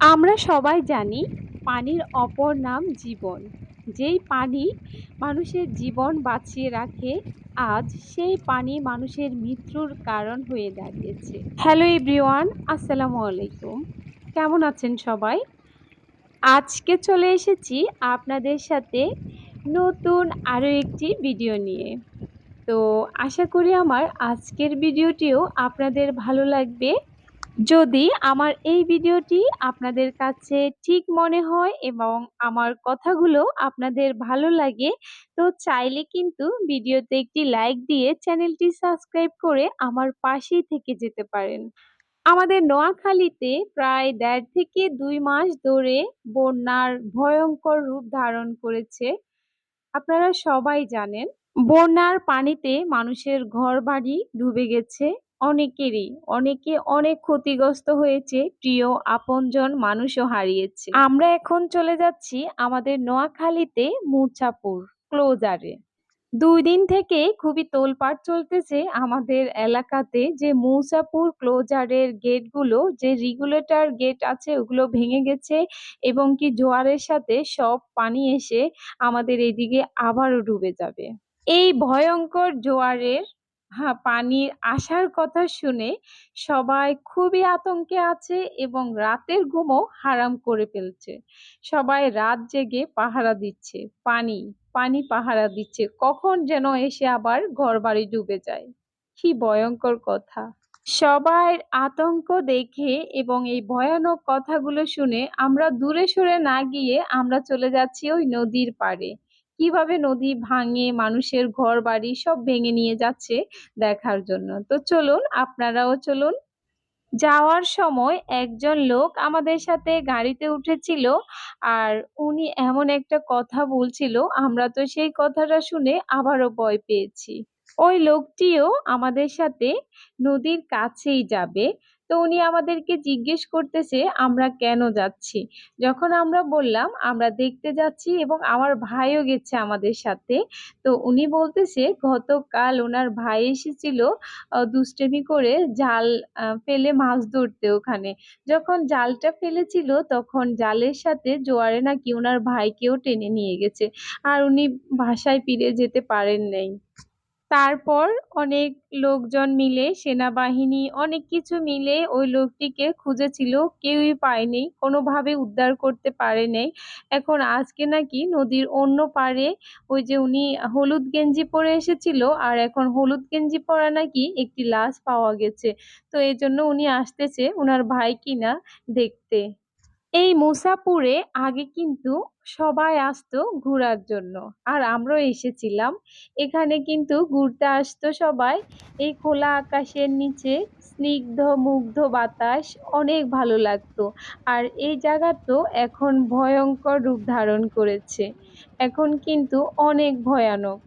আমরা সবাই জানি পানির অপর নাম জীবন। যেই পানি মানুষের জীবন বাঁচিয়ে রাখে, আজ সেই পানি মানুষের মৃত্যুর কারণ হয়ে দাঁড়িয়েছে। হ্যালো এভরিওয়ান, আসসালামু আলাইকুম। কেমন আছেন সবাই? আজকে চলে এসেছি আপনাদের সাথে নতুন আরও একটি ভিডিও নিয়ে। তো আশা করি আমার আজকের ভিডিওটিও আপনাদের ভালো লাগবে। যদি আমার এই ভিডিওটি আপনাদের কাছে ঠিক মনে হয় এবং আমার কথাগুলো আপনাদের ভালো লাগে, তো চাইলে কিন্তু ভিডিওতে একটি লাইক দিয়ে চ্যানেলটি সাবস্ক্রাইব করে আমার পাশেই থেকে যেতে পারেন। আমাদের নোয়াখালীতে প্রায় দেড় থেকে দুই মাস ধরে বন্যার ভয়ঙ্কর রূপ ধারণ করেছে। আপনারা সবাই জানেন, বন্যার পানিতে মানুষের ঘর বাড়ি ডুবে গেছে। অনেকেরই, অনেকে অনেক ক্ষতিগ্রস্ত হয়েছে, প্রিয় আপনজন মানুষও হারিয়েছে। আমরা এখন চলে যাচ্ছি আমাদের নোয়াখালীতে মুচাপুর ক্লোজারে। দুই দিন থেকে খুবই তোলপাড় চলতেছে আমাদের এলাকাতে যে মৌসাপুর ক্লোজারের গেটগুলো, যে রেগুলেটর গেট আছে ওগুলো ভেঙে গেছে এবং কি জোয়ারের সাথে সব পানি এসে আমাদের এদিকে আবারও ডুবে যাবে। এই ভয়ঙ্কর জোয়ারের হ্যাঁ পানির আসার কথা শুনে সবাই খুবই আতঙ্কে আছে এবং রাতের ঘুমও হারাম করে ফেলছে। সবাই রাত জেগে পাহারা দিচ্ছে, পানি পানি পাহারা দিচ্ছে। কখন যেন এসে আবার ঘর বাড়ি ডুবে যায়। কি ভয়ঙ্কর কথা। সবার আতঙ্ক দেখে এবং এই ভয়ানক কথাগুলো শুনে আমরা দূরে সরে না গিয়ে আমরা চলে যাচ্ছি ওই নদীর পাড়ে। কীভাবে নদী ভাঙে, মানুষের ঘর বাড়ি সব ভেঙে নিয়ে যাচ্ছে দেখার জন্য। তো চলুন, আপনারাও চলুন। যাওয়ার সময় একজন লোক আমাদের সাথে গাড়িতে উঠেছিল আর উনি এমন একটা কথা বলছিল, আমরা তো সেই কথাটা শুনে আবারও ভয় পেয়েছি। ওই লোকটিও আমাদের সাথে নদীর কাছেই যাবে তো উনি আমাদেরকে জিজ্ঞেস করতেছে, আমরা কেন যাচ্ছি? যখন আমরা বললাম, আমরা দেখতে যাচ্ছি এবং আমার ভাইও গেছে আমাদের সাথে। তো উনি বলতেছে, গতকাল ওনার ভাই এসেছিল দুষ্টেমি করে জাল ফেলে মাছ ধরতে ওখানে। যখন জালটা ফেলেছিল, তখন জালের সাথে জোয়ারে নাকি ওনার ভাইকেও টেনে নিয়ে গেছে। আর উনি বাসায় ফিরে যেতে পারেন নাই। তারপর অনেক লোকজন মিলে, সেনাবাহিনী অনেক কিছু মিলে ওই লোকটিকে খুঁজেছিল, কেউই পায়নি, কোনোভাবে উদ্ধার করতে পারে নাই। এখন আজকে নাকি নদীর অন্য পারে ওই যে উনি হলুদ গেঞ্জি পরে এসেছিল, আর এখন হলুদ গেঞ্জি পরা নাকি একটি লাশ পাওয়া গেছে। তো এই জন্য উনি আসতেছে ওনার ভাই কিনা দেখতে। এই মুসাপুরে আগে কিন্তু সবাই আসতো ঘোরার জন্য। আর আমরাও এসেছিলাম। এখানে কিন্তু ঘুরতে আসতো সবাই। এই খোলা আকাশের নিচে স্নিগ্ধ, মুগ্ধ বাতাস অনেক ভালো লাগতো। আর এই জায়গা তো এখন ভয়ঙ্কর রূপ ধারণ করেছে। এখন কিন্তু অনেক ভয়ানক।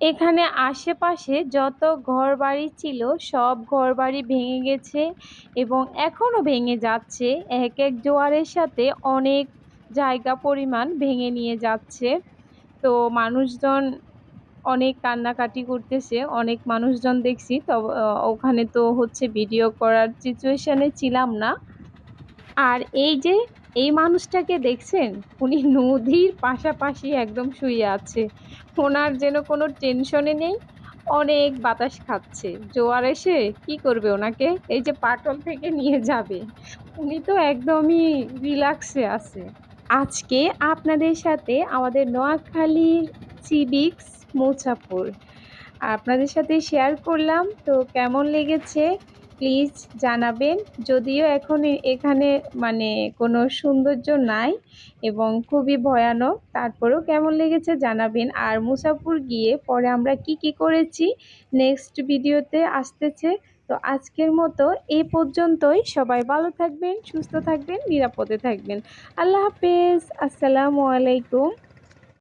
এখানে আশেপাশে যত ঘরবাড়ি ছিল, সব ঘরবাড়ি ভেঙে গেছে এবং এখনও ভেঙে যাচ্ছে। এক এক জোয়ারের সাথে অনেক জায়গা পরিমাণ ভেঙে নিয়ে যাচ্ছে। তো মানুষজন অনেক কান্নাকাটি করতেছে, অনেক মানুষজন দেখছি। তো ওখানে তো হচ্ছে ভিডিও করার সিচুয়েশানে ছিলাম না। আর এই যে এই মানুষটাকে দেখছেন? উনি নদীর পাশাপাশি একদম শুয়ে আছে। ওনার যেন কোনো টেনশনে নেই। অনেক বাতাস খাচ্ছে। জোয়ার এসে কি করবে ওনাকে? এই যে পাটল থেকে নিয়ে যাবে। উনি তো একদমই রিল্যাক্সে আছে। আজকে আপনাদের সাথে আমাদের নোয়াখালীর সিবিক্স মোছাপুর আপনাদের সাথে শেয়ার করলাম। তো কেমন লেগেছে? প্লিজ জানাবেন। যদিও এখন এখানে মানে কোনো সৌন্দর্য নাই এবং খুবই ভয়ানক। তারপরেও কেমন লেগেছে জানাবেন। আর মুসাফুর গিয়ে পরে আমরা কি কি করেছি নেক্সট ভিডিওতে আসতেছে। তো আজকের মতো এ পর্যন্তই। সবাই ভালো থাকবেন, সুস্থ থাকবেন, নিরাপদে থাকবেন। আল্লাহ হাফেজ। আসসালামু আলাইকুম।